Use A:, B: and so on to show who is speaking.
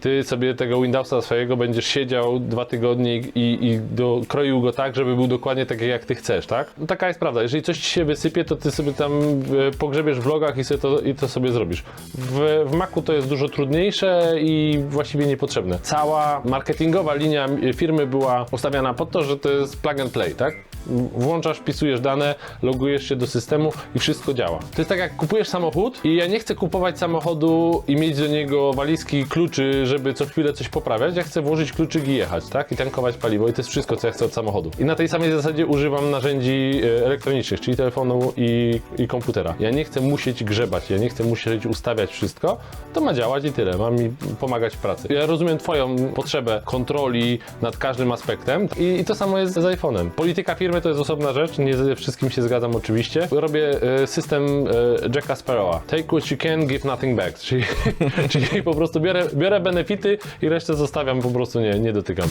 A: Ty sobie tego Windowsa swojego będziesz siedział dwa tygodnie i, i do, kroił go tak, żeby był dokładnie taki jak ty chcesz, tak? No taka jest prawda. Jeżeli coś ci się wysypie, to ty sobie tam e, pogrzebiesz w logach i, sobie to, i to sobie zrobisz. W, w Macu to jest dużo trudniejsze i właściwie niepotrzebne. Cała marketingowa linia firmy była ustawiana pod to, że to jest plug and play, tak? Włączasz, wpisujesz dane, logujesz się do systemu i wszystko działa. To jest tak jak kupujesz samochód i ja nie chcę kupować samochodu i mieć do niego walizki kluczy, żeby co chwilę coś poprawiać. Ja chcę włożyć kluczyk i jechać, tak? I tankować paliwo i to jest wszystko, co ja chcę od samochodu. I na tej samej zasadzie używam narzędzi e, elektronicznych, czyli telefonu i, i komputera. Ja nie chcę musieć grzebać, ja nie chcę musieć ustawiać wszystko. To ma działać i tyle, ma mi pomagać w pracy. Ja rozumiem Twoją potrzebę kontroli nad każdym aspektem i, i to samo jest z iPhone'em. Polityka firmy to jest osobna rzecz, nie ze wszystkim się zgadzam oczywiście. Robię e, system e, Jacka Sparrowa. Take what you can, give nothing back. Czyli, czyli po prostu biorę, biorę benefity i resztę zostawiam, po prostu nie, nie dotykam.